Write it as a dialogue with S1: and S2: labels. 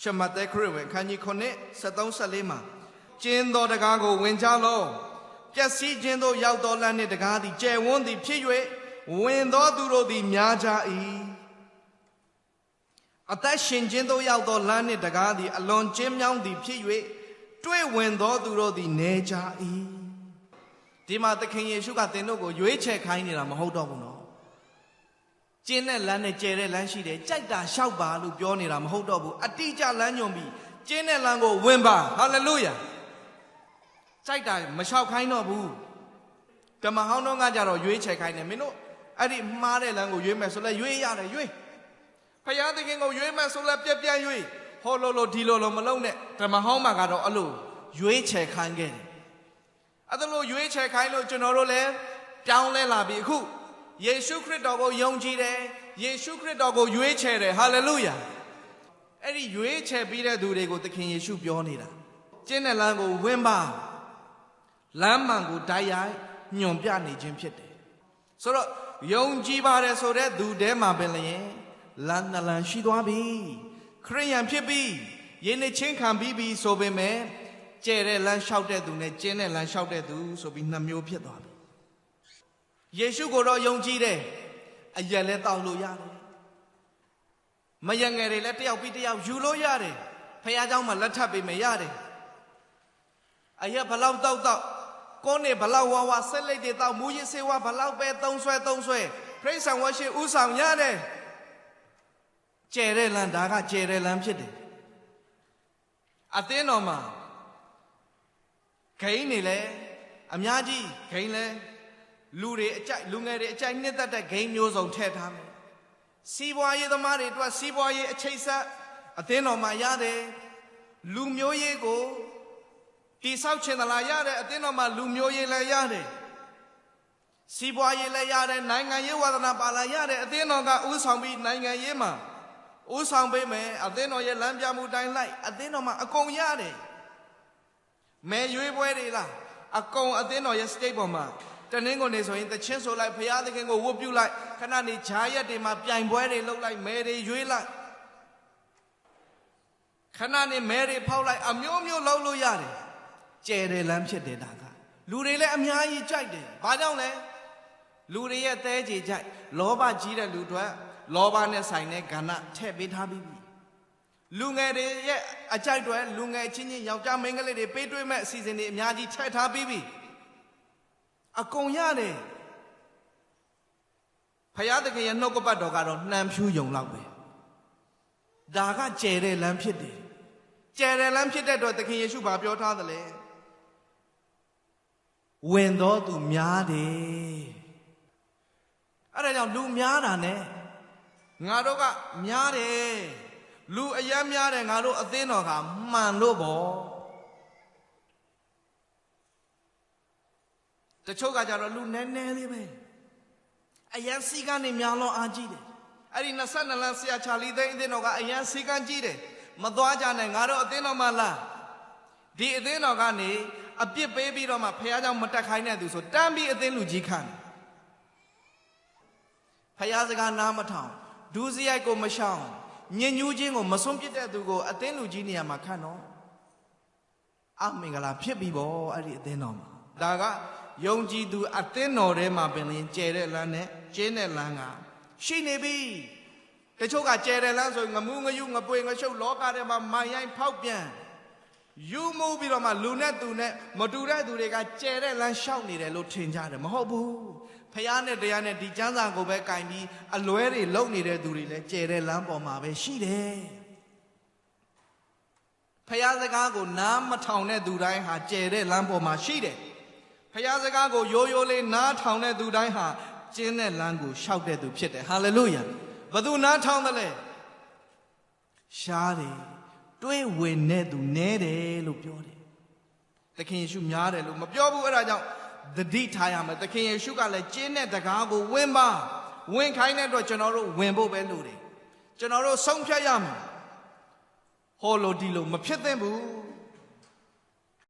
S1: ရှမသက်ခရစ်ဝင်ခန်းကြီး9 73 74မှာကျင်းသောတကားကိုဝင်ကြလောပျက်စီးခြင်းသို့ရောက်သောလမ်းနှင့်တကားသည်ကျယ်ဝန်းသည်ဖြစ်၍ဝင်သောသူတို့သည်များကြ၏အသက်ရှင်ခြင်းသို့ရောက်သောလမ်းနှင့်တကားသည်အလွန်ကျဉ်းမြောင်းသည်ဖြစ်၍တွေ့ဝင်သောသူတို့သည်နေကြ၏ဒီမှာသခင်ယေရှုကသင်တို့ကိုရွေးချယ်ခိုင်းနေတာမဟုတ်တော့ဘူးနော် ကျင်းတဲ့လမ်းနဲ့ကျယ်တဲ့လမ်းရှိတယ်ကြိုက်တာလျှောက်ပါလို့ပြောနေတာမဟုတ်တော့ဘူးအတိအကျလမ်းညွန်ပြီးကျင်းတဲ့လမ်းကိုဝင်ပါဟာလေလုယာကြိုက်တာမလျှောက်ခိုင်းတော့ဘူးဓမ္မဟောင်းတော်ကကြတော့ရွေးချယ်ခိုင်းတယ်မင်းတို့အဲ့ဒီမှားတဲ့လမ်းကိုရွေးမယ်ဆိုလဲရွေးရတယ်ရွေးဖယားသခင်ကိုရွေးမယ်ဆိုလဲပြက်ပြက်ရွေးဟောလို့လို့ဒီလိုလို့မလုံးနဲ့ဓမ္မဟောင်းမှာကတော့အဲ့လိုရွေးချယ်ခိုင်းခဲ့တယ်အဲ့ဒါလို့ရွေးချယ်ခိုင်းလို့ကျွန်တော်တို့လည်းပြောင်းလဲလာပြီအခု ယေရှုခရစ်တော်ကိုယုံကြည်တယ်ယေရှုခရစ်တော်ကိုရွေးချယ်တယ်ဟာလေလုယာအဲ့ဒီရွေးချယ်ပြီးတဲ့သူတွေကိုသခင်ယေရှုပြောနေတာကျင်းတဲ့လမ်းကိုဝင်ပါလမ်းမှန်ကိုတိုက်ရိုက်ညွန်ပြနေခြင်းဖြစ်တယ်ဆိုတော့ယုံကြည်ပါတယ်ဆိုတဲ့သူတဲမှာပင်လျင်လမ်းနှလမ်းရှိသွားပြီခရိယန်ဖြစ်ပြီယင်းနဲ့ချင်းခံပြီးပြီဆိုပေမဲ့ကျဲတဲ့လမ်းလျှောက်တဲ့သူနဲ့ကျင်းတဲ့လမ်းလျှောက်တဲ့သူဆိုပြီးနှစ်မျိုးဖြစ်သွားပြီ ယေရှုကိုတော့ယုံကြည်တယ်အရက်လည်းတောက်လို့ရတယ်မယငယ်တွေလည်းတယောက်ပြီးတယောက်ယူလို့ရတယ်ဖះเจ้าမှာလက်ထပ်ပေးမယ်ရတယ်အရက်ဘလောက်တောက်တောက်ကိုယ်နေဘလောက်ဝါဝါဆက်လက်တွေတောက်မူရစ်စေဝါဘလောက်ပဲသုံးဆွဲသုံးဆွဲပြိဿံဝရှိဥဆောင်ရတယ်ကျဲတဲ့လမ်းဒါကကျဲတဲ့လမ်းဖြစ်တယ်အသင်းတော်မှာ ဂိမ်းနေလဲအများကြီးဂိမ်းလဲ လူတွေအကြိုက်လူငယ်တွေအကြိုက်နှစ်သက်တဲ့ဂိမ်းမျိုးစုံထည့်ထားမယ်စီးပွားရေးသမားတွေအတွက်စီးပွားရေးအချိတ်ဆက်အသင်းတော်မှာရတယ်လူမျိုးရေးကိုတိဆောက်ချင်သလားရတယ်အသင်းတော်မှာလူမျိုးရေးလည်းရတယ်စီးပွားရေးလည်းရတယ်နိုင်ငံရေးဝါသနာပါလာရတယ်အသင်းတော်ကဥဆောင်ပြီးနိုင်ငံရေးမှာဥဆောင်ပေးမယ်အသင်းတော်ရဲ့လမ်းပြမှုတိုင်းလိုက်အသင်းတော်မှာအကုန်ရတယ်မဲရွေးပွဲတွေလားအကုန်အသင်းတော်ရဲ့ state ပေါ်မှာ တနင်္ဂနွေဆိုရင်တချင်းဆိုလိုက်ဖရာသခင်ကိုဝတ်ပြုလိုက်ခဏနေဂျာရက်တွေမှာပြိုင်ပွဲတွေလုပ်လိုက်မဲတွေရွေးလိုက်ခဏနေမဲတွေဖောက်လိုက်အမျိုးမျိုးလုပ်လို့ရတယ်ကျဲတယ်လမ်းဖြစ်တယ်ဒါကလူတွေလည်းအများကြီးကြိုက်တယ်ဘာကြောင့်လဲလူတွေရဲ့သဲကြေကြိုက်လောဘကြီးတဲ့လူတွေလောဘနဲ့ဆိုင်တဲ့ကဏ္ဍထည့်ပေးထားပြီးပြီလူငယ်တွေရဲ့အကြိုက်တွေလူငယ်ချင်းချင်းယောက်ျားမိန်းကလေးတွေပေးတွေ့မဲ့အစီအစဉ်တွေအများကြီးထည့်ထားပြီးပြီ အကုန်ရတယ်ဖယားသခင်ရဲ့နှုတ်ကပတ်တော်ကတော့နှမ်းဖြူးယုံလောက်ပဲဒါကကျဲတဲ့လမ်းဖြစ်တယ်ကျဲတဲ့လမ်းဖြစ်တဲ့အတွက်သခင်ယေရှုဘာပြောထားသလဲဝင်တော်သူများတယ်အဲ့ဒါကြောင့်လူများတာ ਨੇ ငါတို့ကများတယ်လူအယမ်းများတယ်ငါတို့အသင်းတော်ကမှန်လို့ပေါ့ တချို့ကကြတော့လူနည်းနည်းလေးပဲအယမ်းစီကန်းနေများလုံးအားကြီးတယ်အဲ့ဒီ22လမ်းဆရာချာလီသိန်းအသင်းတော်ကအယမ်းစီကန်းကြီးတယ်မသွားကြနဲ့ငါတို့အသင်းတော်မှလားဒီအသင်းတော်ကနေအပြစ်ပေးပြီးတော့မှဖះเจ้าမတက်ခိုင်းတဲ့သူဆိုတန်းပြီးအသင်းလူကြီးခံတယ်ဖះစကားနားမထောင်ဒူးစရိုက်ကိုမရှောင်ညင်ညူးခြင်းကိုမစွန့်ပစ်တဲ့သူကိုအသင်းလူကြီးနေရာမှာခံတော့အမင်္ဂလာဖြစ်ပြီပေါ့အဲ့ဒီအသင်းတော်မှာဒါက ယုံကြည်သူအသင်းတော်ထဲမှာပင်လင်းကျဲတဲ့လမ်းနဲ့ကျင်းတဲ့လမ်းကရှိနေပြီတချို့ကကျဲတဲ့လမ်းဆိုငမူးငယူငပွေငရှုပ်လောကထဲမှာမိုင်ရိုင်းဖောက်ပြန်ယူမှုပြီးတော့မှလူနဲ့သူနဲ့မတူတဲ့သူတွေကကျဲတဲ့လမ်းလျှောက်နေတယ်လို့ထင်ကြတယ်မဟုတ်ဘူးဖះနဲ့တရားနဲ့ဒီကျမ်းစာကိုပဲကင်ပြီးအလွဲတွေလုံနေတဲ့သူတွေလည်းကျဲတဲ့လမ်းပေါ်မှာပဲရှိတယ်ဖះစကားကိုနားမထောင်တဲ့သူတိုင်းဟာကျဲတဲ့လမ်းပေါ်မှာရှိတယ် ဖះစကားကိုရိုးရိုးလေးနားထောင်တဲ့သူတိုင်းဟာကျင်းတဲ့လမ်းကိုရှောက်တဲ့သူဖြစ်တယ်ဟာလေလုယာဘသူနားထောင်တယ်လဲရှားတယ်တွေးဝင်တဲ့သူနဲတယ်လို့ပြောတယ်သခင်ယေရှုများတယ်လို့မပြောဘူးအဲ့ဒါကြောင့်သတိထားရမယ်သခင်ယေရှုကလည်းကျင်းတဲ့တကားကိုဝင်ပါဝင်ခိုင်းတဲ့အတွက်ကျွန်တော်တို့ဝင်ဖို့ပဲလို့တယ်ကျွန်တော်တို့ဆုံးဖြတ်ရမယ်ဟောလို့ဒီလိုမဖြစ်သင့်ဘူး